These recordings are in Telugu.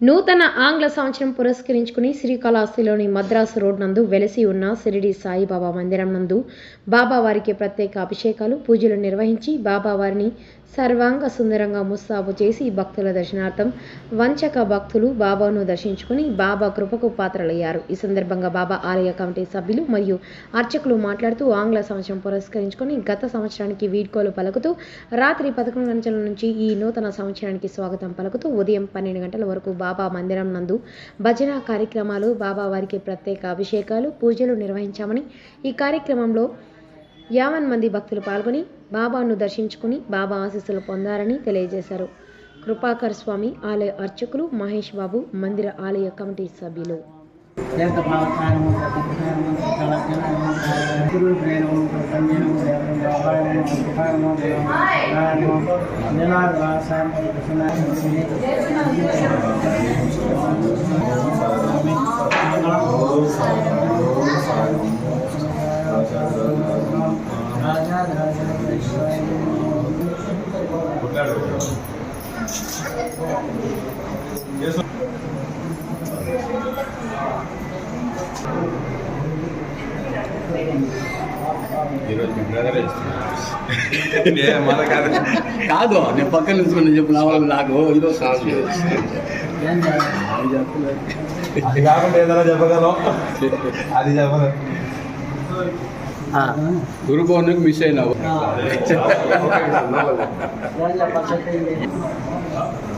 నూతన ఆంగ్ల సంవత్సరం పురస్కరించుకుని శ్రీకాళహస్తిలోని మద్రాసు రోడ్ నందు వెలసి ఉన్న షిరిడి సాయిబాబా మందిరం నందు బాబా వారికి ప్రత్యేక అభిషేకాలు పూజలు నిర్వహించి బాబా వారిని సర్వాంగ సుందరంగా ముస్తాబు చేసి భక్తుల దర్శనార్థం వంచక భక్తులు బాబాను దర్శించుకుని బాబా కృపకు పాత్రలయ్యారు. ఈ సందర్భంగా బాబా ఆలయ కమిటీ సభ్యులు మరియు అర్చకులు మాట్లాడుతూ ఆంగ్ల సంవత్సరం పురస్కరించుకొని గత సంవత్సరానికి వీడ్కోలు పలుకుతూ రాత్రి పదకొండు గంటల నుంచి ఈ నూతన సంవత్సరానికి స్వాగతం పలుకుతూ ఉదయం పన్నెండు గంటల వరకు బాబా మందిరం నందు భజన కార్యక్రమాలు బాబా వారికి ప్రత్యేక అభిషేకాలు పూజలు నిర్వహించామని ఈ కార్యక్రమంలో యావన్ మంది భక్తులు పాల్గొని బాబాను దర్శించుకుని బాబా ఆశీస్సులు పొందారని తెలియజేశారు. కృపాకర్ స్వామి ఆలయ అర్చకులు మహేష్ బాబు మందిర ఆలయ కమిటీ సభ్యులు. తీర్థపావకాయనము ప్రతిష్టానము కళాజ్ఞానము గురు ప్రేణము సంజయనము దేవరం బాబాయనము సుఖానము దేవము రాజా రాజా ఈరోజు కాదు. నేను పక్కన నిల్చుకుని చెప్పు నా వాళ్ళు నాకు ఇదో సాంగ్ ఏం చేయాలి అది కాకుండా ఏదైనా చెప్పగలం. అది చెప్పలేదు గురు పౌర్ణమికి మిస్ అయినావు.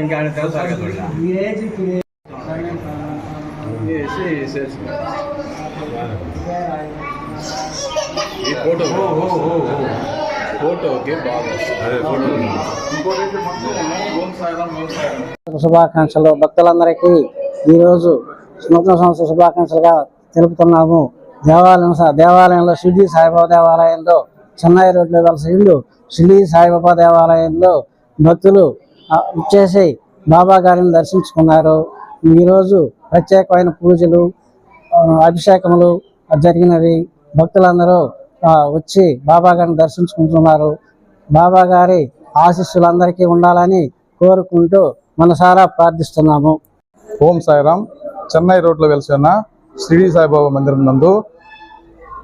ఇంకా ఆయన తెలుసా ఈ ఫోటో ఫోటోకి శుభాకాంక్షలు భక్తులందరికీ. ఈరోజు నూతన సంవత్సర శుభాకాంక్షలుగా తెలుపుతున్నాము. దేవాలయం దేవాలయంలో షిరిడి సాయిబాబా దేవాలయంలో చెన్నై రోడ్లో ఇల్లు షిరిడి సాయిబాబా దేవాలయంలో భక్తులు చేసి బాబా గారిని దర్శించుకున్నారు. ఈరోజు ప్రత్యేకమైన పూజలు అభిషేకములు జరిగినవి. భక్తులందరూ వచ్చి బాబా గారిని దర్శించుకుంటున్నారు. బాబా గారి ఆశీస్సులందరికీ ఉండాలని కోరుకుంటూ మనసారా ప్రార్థిస్తున్నాము. ఓం సాయిరామ్. చెన్నై రోడ్లో వెలిసి ఉన్న షిరిడి సాయిబాబా మందిరం నందు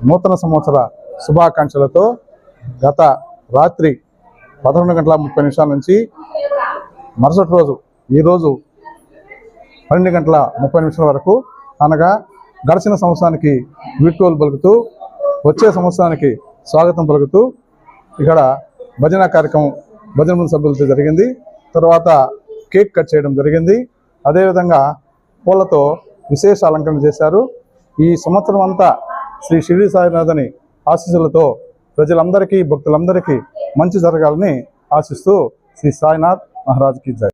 నూతన సంవత్సర శుభాకాంక్షలతో గత రాత్రి పదకొండు గంటల ముప్పై నిమిషాల నుంచి మరుసటి రోజు ఈరోజు పన్నెండు గంటల ముప్పై నిమిషాల వరకు అనగా గడిచిన సంవత్సరానికి వీడ్కోలు పలుకుతూ వచ్చే సంవత్సరానికి స్వాగతం పలుకుతూ ఇక్కడ భజన కార్యక్రమం భజన బృంద సభ్యులతో జరిగింది. తర్వాత కేక్ కట్ చేయడం జరిగింది. అదేవిధంగా పూలతో విశేష అలంకరణ చేశారు. ఈ సంవత్సరం అంతా శ్రీ షిరిడి సాయినాథని ఆశీస్సులతో ప్రజలందరికీ భక్తులందరికీ మంచి జరగాలని ఆశిస్తూ శ్రీ సాయినాథ్ महाराज की जय